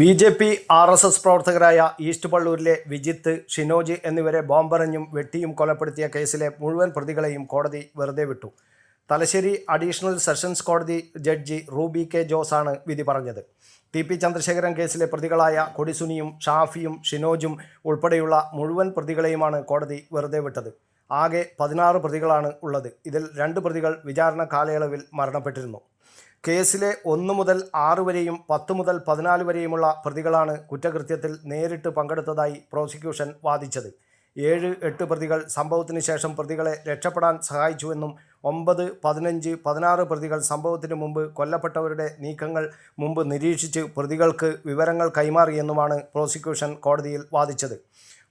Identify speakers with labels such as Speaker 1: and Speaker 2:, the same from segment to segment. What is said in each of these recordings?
Speaker 1: B J P R S S പ്രവർത്തകരായ east പള്ളൂരിലെ വിജിത്ത് ഷിനോജി എന്നിവരെ ബോംബെറിഞ്ഞും വെട്ടിയും കൊലപ്പെടുത്തിയ കേസിലെ മുഴുവൻ പ്രതികളെയും കോടതി വെറുതെ വിട്ടു. തലശ്ശേരി അഡീഷണൽ സെഷൻസ് കോടതി ജഡ്ജി റൂബി കെ ജോസാണ് വിധി പറഞ്ഞത്. ടി പി ചന്ദ്രശേഖരൻ കേസിലെ പ്രതികളായ കൊടിസുനിയും ഷാഫിയും ഷിനോജും ഉൾപ്പെടെയുള്ള മുഴുവൻ പ്രതികളെയുമാണ് കോടതി വെറുതെ വിട്ടത്. ആകെ പതിനാറ് പ്രതികളാണ് ഉള്ളത്. ഇതിൽ രണ്ട് പ്രതികൾ വിചാരണ കാലയളവിൽ മരണപ്പെട്ടിരുന്നു. കേസിലെ ഒന്ന് മുതൽ ആറ് വരെയും പത്ത് മുതൽ പതിനാല് വരെയുമുള്ള പ്രതികളാണ് കുറ്റകൃത്യത്തിൽ നേരിട്ട് പങ്കെടുത്തതായി പ്രോസിക്യൂഷൻ വാദിച്ചത്. ഏഴ് എട്ട് പ്രതികൾ സംഭവത്തിന് ശേഷം പ്രതികളെ രക്ഷപ്പെടാൻ സഹായിച്ചുവെന്നും ഒമ്പത് പതിനഞ്ച് പതിനാറ് പ്രതികൾ സംഭവത്തിന് മുമ്പ് കൊല്ലപ്പെട്ടവരുടെ നീക്കങ്ങൾ മുമ്പ് നിരീക്ഷിച്ച് പ്രതികൾക്ക് വിവരങ്ങൾ കൈമാറിയെന്നുമാണ് പ്രോസിക്യൂഷൻ കോടതിയിൽ വാദിച്ചത്.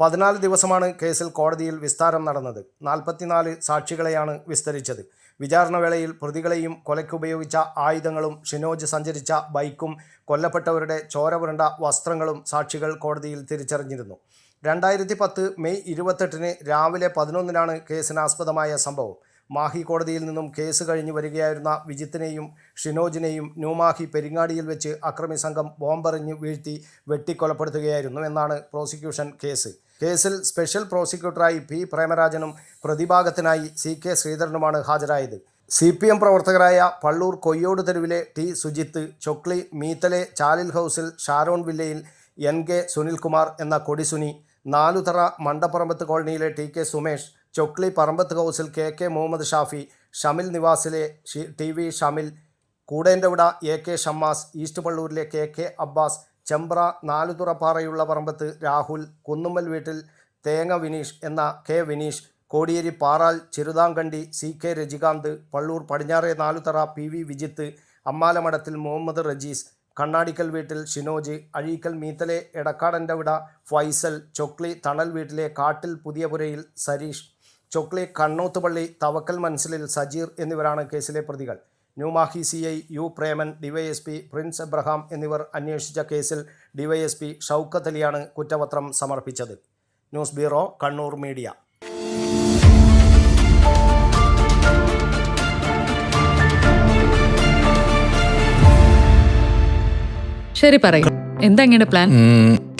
Speaker 1: പതിനാല് ദിവസമാണ് കേസിൽ കോടതിയിൽ വിസ്താരം നടന്നത്. നാൽപ്പത്തിനാല് സാക്ഷികളെയാണ് വിസ്തരിച്ചത്. വിചാരണ വേളയിൽ പ്രതികളെയും കൊലയ്ക്കുപയോഗിച്ച ആയുധങ്ങളും ഷിനോജ് സഞ്ചരിച്ച ബൈക്കും കൊല്ലപ്പെട്ടവരുടെ ചോരപുരണ്ട വസ്ത്രങ്ങളും സാക്ഷികൾ കോടതിയിൽ തിരിച്ചറിഞ്ഞിരുന്നു. രണ്ടായിരത്തി പത്ത് മെയ് ഇരുപത്തെട്ടിന് രാവിലെ പതിനൊന്നിനാണ് കേസിനാസ്പദമായ സംഭവം. മാഹി കോടതിയിൽ നിന്നും കേസ് കഴിഞ്ഞു വരികയായിരുന്ന വിജിത്തിനെയും ഷിനോജിനെയും ന്യൂമാഹി പെരിങ്ങാടിയിൽ വെച്ച് അക്രമി സംഘം ബോംബെറിഞ്ഞ് വീഴ്ത്തി വെട്ടിക്കൊലപ്പെടുത്തുകയായിരുന്നു എന്നാണ് പ്രോസിക്യൂഷൻ കേസ്. കേസിൽ സ്പെഷ്യൽ പ്രോസിക്യൂട്ടറായി പി. പ്രേമരാജനും പ്രതിഭാഗത്തിനായി സി. കെ. ശ്രീധരനുമാണ് ഹാജരായത്. സി. പി. എം പ്രവർത്തകരായ പള്ളൂർ കൊയ്യോട് തെരുവിലെ ടി. സുജിത്ത് ചൊക്ലി മീത്തലെ ചാലിൽ ഹൗസിൽ ഷാരോൺ വില്ലയിൽ എൻ. കെ. സുനിൽകുമാർ എന്ന കൊടിസുനി നാലുതറ മണ്ടപ്പറമ്പത്ത് കോളനിയിലെ ടി. കെ. സുമേഷ് ചൊക്ലി പറമ്പത്ത് ഹൗസിൽ കെ കെ മുഹമ്മദ് ഷാഫി ഷമിൽ നിവാസിലെ T V Shamil കൂടേന്റെവിട A K Shammas east പള്ളൂരിലെ കെ കെ അബ്ബാസ് ചെമ്പ്ര നാലുതുറപ്പാറയുള്ള പറമ്പത്ത് രാഹുൽ കുന്നുമ്മൽ വീട്ടിൽ തേങ്ങ വിനീഷ് എന്ന K Vineesh Kodiyeri Paral Cheruthankandi C K Rajikanth Pallur പടിഞ്ഞാറെ നാലുതറ പി വി വിജിത്ത് അമ്മാലമഠത്തിൽ മുഹമ്മദ് റജീസ് കണ്ണാടിക്കൽ വീട്ടിൽ ഷിനോജ് അഴീക്കൽ മീത്തലെ എടക്കാടന്റെ വിട ഫൈസൽ ചൊക്ലി തണൽ വീട്ടിലെ കാട്ടിൽ പുതിയപുരയിൽ സരീഷ്. ചൊക്ലി കണ്ണോത്തുപള്ളി തവക്കൽ മൻസിലിൽ സജീർ എന്നിവരാണ് കേസിലെ പ്രതികൾ. New Mahe C I U Preman DYSP Prince Abraham എന്നിവർ അന്വേഷിച്ച കേസിൽ ഡിവൈഎസ്പി ഷൗക്കത്ത് അലിയാണ് കുറ്റപത്രം സമർപ്പിച്ചത്. News bureau Kannur media.
Speaker 2: ശരി പറയും. എന്താ ഇങ്ങനെ പ്ലാൻ